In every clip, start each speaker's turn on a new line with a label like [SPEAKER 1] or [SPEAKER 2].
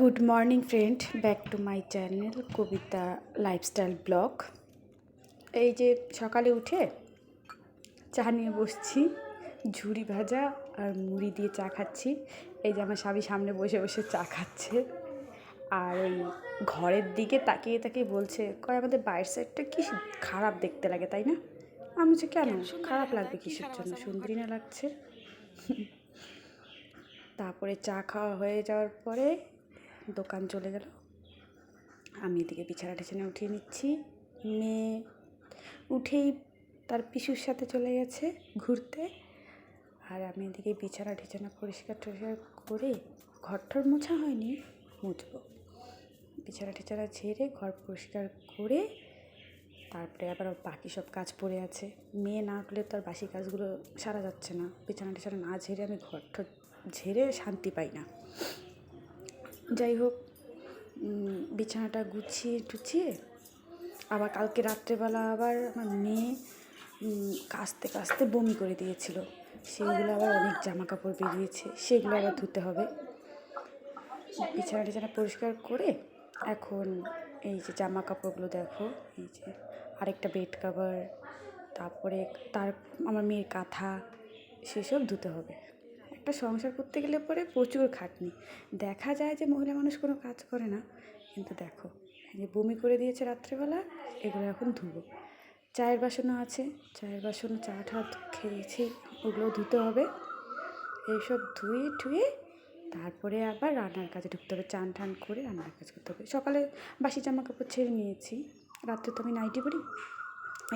[SPEAKER 1] Good morning friend back to my channel Kabita lifestyle blog এই যে সকালে উঠে চা নিয়ে বসছি ঝুড়ি ভাজা আর মুড়ি দিয়ে চা খাচ্ছি। এই যে আমার স্বামী সামনে বসে বসে চা খাচ্ছে। আর ওই ঘরের দিকে তাকিয়ে তাকিয়ে বলছে কয় আমাদের বাইরের সাইডটা কি খারাপ দেখতে লাগে তাই না? আমি যে কেন? খারাপ লাগবে কিসের জন্য? সুন্দরী না লাগছে। তারপরে চা খাওয়া হয়ে যাওয়ার পরে দোকান চলে গেল। আমি এদিকে বিছানা টিছানা উঠিয়ে নিচ্ছি। মেয়ে উঠেই তার পিসুর সাথে চলে গেছে ঘুরতে। আর আমি এদিকে বিছানা টিছানা পরিষ্কার টরিষ্কার করে ঘরটর মোছা হয়নি, মুছবো। বিছানা টিছানা ঝেড়ে ঘর পরিষ্কার করে তারপরে আবার বাকি সব কাজ পড়ে আছে। মেয়ে না উঠলে আর বাসি কাজগুলো সারা যাচ্ছে না। বিছানা টিছানা না ঝেড়ে আমি ঘর ঠর ঝেড়ে শান্তি পাই না। যাই হোক বিছানাটা গুছিয়ে টুছিয়ে আবার কালকে রাত্রেবেলা আবার আমার মেয়ে উম, কাচতে কাচতে বমি করে দিয়েছিল। সেগুলো আবার অনেক জামা কাপড় বেরিয়েছে সেগুলো আবার ধুতে হবে। বিছানা টিছানা পরিষ্কার করে এখন এই যে জামা কাপড়গুলো দেখো এই যে আরেকটা বেড কাভার তারপরে তার আমার মেয়ের কাঁথা সেসব ধুতে হবে। একটা সংসার করতে গেলে পরে প্রচুর খাটনি। দেখা যায় যে মহিলা মানুষ কোনো কাজ করে না। কিন্তু দেখো যে বমি করে দিয়েছে রাত্রেবেলা, এগুলো এখন ধুবো। চায়ের বাসনও আছে, চায়ের বাসন, চা টা খেয়েছি ওগুলো ধুতে হবে। এইসব ধুয়ে টুয়ে তারপরে আবার রান্নার কাজে ঢুকতে হবে, চান টান করে রান্নার কাজ করতে হবে। সকালে বাসি জামা কাপড় ছেড়ে নিয়েছি, রাত্রে তো আমি নাইটি পরি।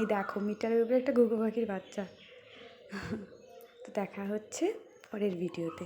[SPEAKER 1] এই দেখো, মিটারের উপরে একটা ঘুঘু পাখির বাচ্চা। তো দেখা হচ্ছে পরের ভিডিওতে।